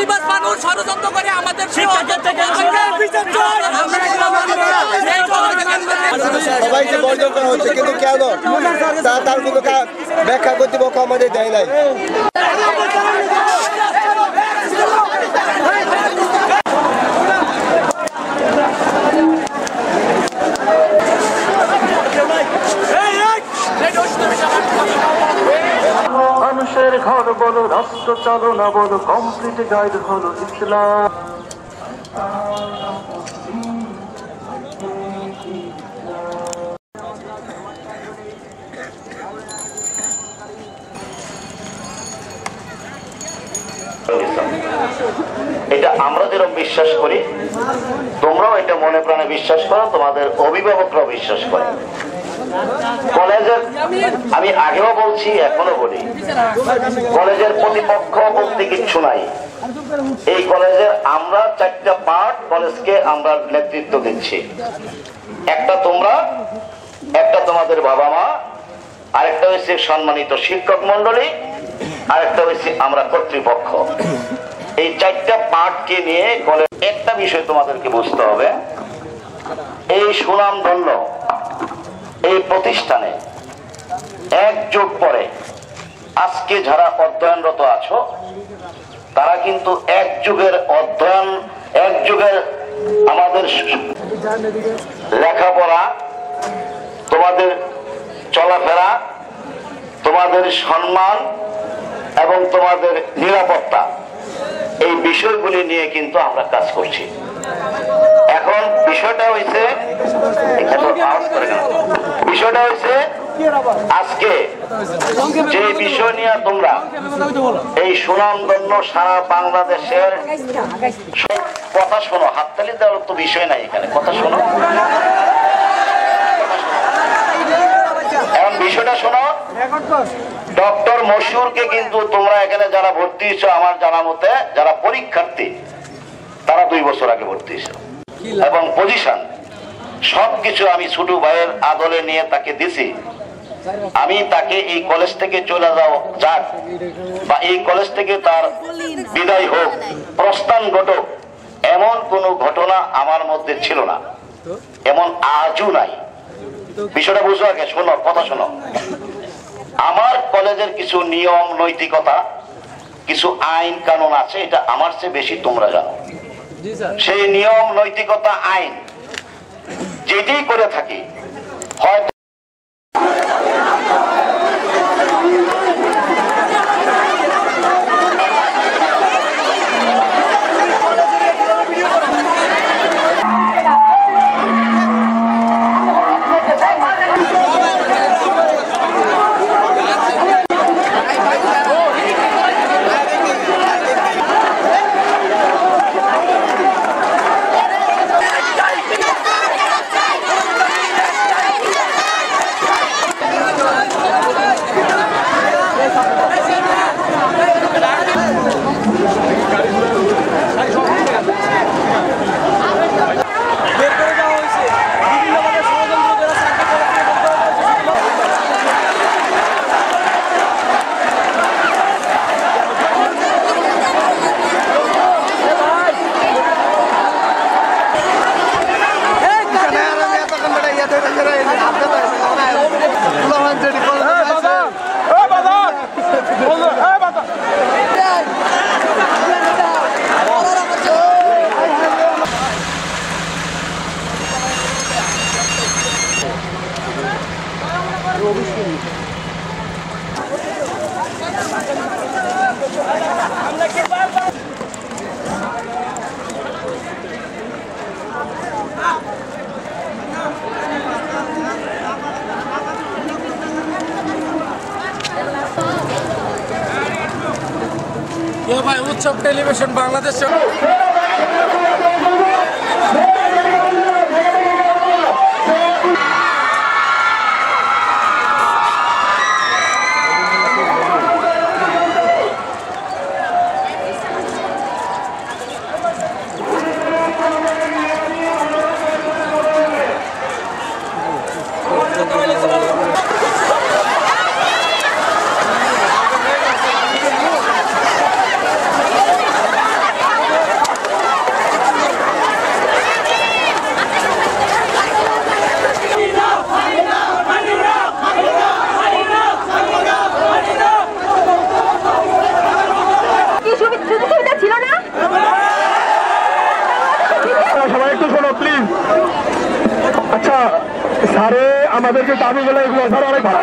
কয়েকজন মানুষ ষড়যন্ত্র করে আমাদের সবাইকে বর্জন করা হচ্ছে কিন্তু কেন? তা তার কোনো ব্যাখ্যা কর্তৃপক্ষ আমাদের দেয় নাই। রাষ্ট্র চালনা বলো কমপ্লিট গাইড হলো ইসলাম। এটা আমরা যেরকম বিশ্বাস করি, তোমরাও এটা মনে প্রাণে বিশ্বাস করো, তোমাদের অভিভাবকরাও বিশ্বাস করে। কলেজের আমি আগেও বলছি, এখনও বলি। কলেজের প্রতিপক্ষ বলতে কিচ্ছু নাই। এই কলেজের আমরা চারটা পার্ট কলেজকে আমরা নেতৃত্ব দিচ্ছি। একটা তোমরা, একটা তোমাদের বাবা মা, আরেকটা হচ্ছে সম্মানিত শিক্ষক মন্ডলী আরেকটা হচ্ছে আমরা কর্তৃপক্ষ। এই চারটা পার্টকে নিয়ে কলেজ একটা বিষয় তোমাদেরকে বুঝতে হবে। এই সুনামধন্য এই প্রতিষ্ঠানে এক যুগ পরে আজকে যারা অধ্যয়নরত আছো, তারা কিন্তু এক যুগের অধ্যয়ন, এক যুগের আমাদের লেখাপড়া, তোমাদের চলাফেরা, তোমাদের সম্মান এবং তোমাদের নিরাপত্তা, এই বিষয়গুলি নিয়ে কিন্তু আমরা কাজ করছি এখন বিষয়টা হয়েছে আওয়াজ করে কেন? বিষয়টা হয়েছে আজকে যে বিষয় নিয়ে তোমরা এই সুনামধন্য সারা বাংলাদেশের কথা শোনো। হাততালি দেওয়ার তো বিষয় নাই এখানে। কথা শোনো। এখন বিষয়টা শোনো। ডক্টর মশিউরকে কিন্তু তোমরা এখানে যারা ভর্তি হয়েছো, আমার জানা মতে, যারা পরীক্ষার্থী, তারা দুই বছর আগে ভর্তি হয়েছে। এবং পজিশন সবকিছু আমি ছোট ভাইয়ের আদলে নিয়ে তাকে দিছি। আমি তাকে এই কলেজ থেকে চলে যাও যাক বা এই কলেজ থেকে তার বিদায় হোক প্রস্থান ঘটক এমন কোন ঘটনা আমার মধ্যে ছিল না। এমন আজও নাই। বিষয়টা বুঝো আগে শোনো কথা শোনো। আমার কলেজের কিছু নিয়ম নৈতিকতা কিছু আইন কানুন আছে এটা আমার চেয়ে বেশি তোমরা জানো। সেই নিয়ম নৈতিকতা আইন যেটাই করে থাকি হয়তো বের করে দেওয়া হয়েছে বিভিন্নভাবে ষড়যন্ত্র করে স্যারকে ভাই উৎসব টেলিভিশন বাংলাদেশ। স্যারে দাবি দাবিগুলো এগুলো ধরো অনেক ভালো।